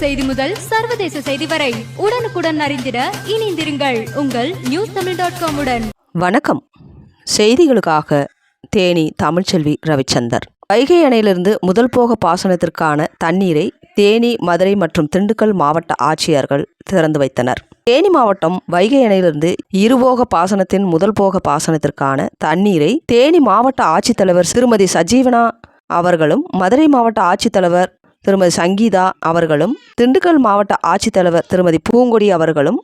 செய்தி முதல் சர்வதேச செய்தி வரை உடனுக்குடன் அறிந்திட இணைந்திருங்கள் உங்கள் நியூஸ் தமிழ் டாட் காம் உடன். வணக்கம். செய்திகளுக்காக தேனி தமிழ்ச்செல்வி ரவிச்சந்தர். வைகை அணையிலிருந்து முதல் போக பாசனத்திற்கான தண்ணீரை தேனி மதுரை மற்றும் திண்டுக்கல் மாவட்ட ஆட்சியர்கள் திறந்து வைத்தனர். தேனி மாவட்டம் வைகை அணையிலிருந்து இருபோக பாசனத்தின் முதல் போக பாசனத்திற்கான தண்ணீரை தேனி மாவட்ட ஆட்சித்தலைவர் திருமதி சஜீவனா அவர்களும் மதுரை மாவட்ட ஆட்சித்தலைவர் திருமதி சங்கீதா அவர்களும் திண்டுக்கல் மாவட்ட ஆட்சித்தலைவர் திருமதி பூங்கொடி அவர்களும்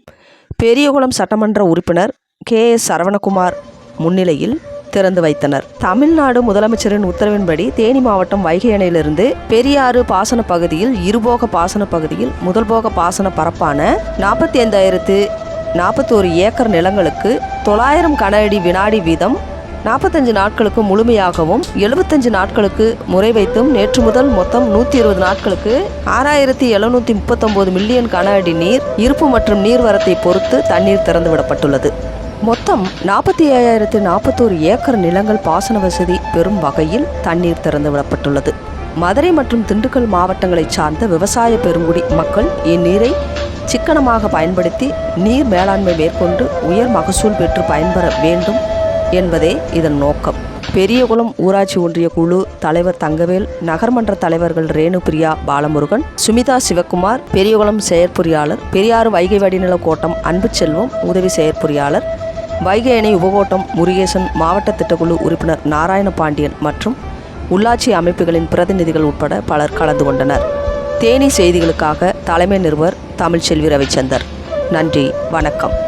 பெரியகுளம் சட்டமன்ற உறுப்பினர் கே எஸ் சரவணகுமார் முன்னிலையில் திறந்து வைத்தனர். தமிழ்நாடு முதலமைச்சரின் உத்தரவின்படி தேனி மாவட்டம் வைகை அணையிலிருந்து பெரியாறு பாசன பகுதியில் இருபோக பாசன பகுதியில் முதல்போக பாசன பரப்பான நாற்பத்தி ஐந்தாயிரத்து நாற்பத்தோரு ஏக்கர் நிலங்களுக்கு தொள்ளாயிரம் கன அடி வினாடி வீதம் நாற்பத்தஞ்சு நாட்களுக்கு முழுமையாகவும் எழுபத்தஞ்சு நாட்களுக்கு முறை வைத்தும் நேற்று முதல் மொத்தம் நூற்றி இருபது நாட்களுக்கு ஆறாயிரத்தி எழுநூற்றி முப்பத்தொம்போது மில்லியன் கன அடி நீர் இருப்பு மற்றும் நீர்வரத்தை பொறுத்து தண்ணீர் திறந்து விடப்பட்டுள்ளது மொத்தம் நாற்பத்தி ஏழாயிரத்து நாற்பத்தோரு ஏக்கர் நிலங்கள் பாசன வசதி பெறும் வகையில் தண்ணீர் திறந்து விடப்பட்டுள்ளது மதுரை மற்றும் திண்டுக்கல் மாவட்டங்களைச் சார்ந்த விவசாய பெருங்குடி மக்கள் இந்நீரை சிக்கனமாக பயன்படுத்தி நீர் மேலாண்மை மேற்கொண்டு உயர் மகசூல் பெற்று பயன்பெற வேண்டும் என்பதே இதன் நோக்கம். பெரியகுளம் ஊராட்சி ஒன்றிய குழு தலைவர் தங்கவேல் நகர்மன்ற தலைவர்கள் ரேணுபிரியா பாலமுருகன் சுமிதா சிவக்குமார் பெரியகுளம் செயற்பொறியாளர் பெரியாறு வைகை வடிநில கோட்டம் அன்பு செல்வம் உதவி செயற்பொறியாளர் வைகை அணை உபகோட்டம் முருகேசன் மாவட்ட திட்டக்குழு உறுப்பினர் நாராயண பாண்டியன் மற்றும் உள்ளாட்சி அமைப்புகளின் பிரதிநிதிகள் உட்பட பலர் கலந்து கொண்டனர். தேனி செய்திகளுக்காக தலைமை நிருபர் தமிழ்ச்செல்வி ரவிச்சந்தர். நன்றி வணக்கம்.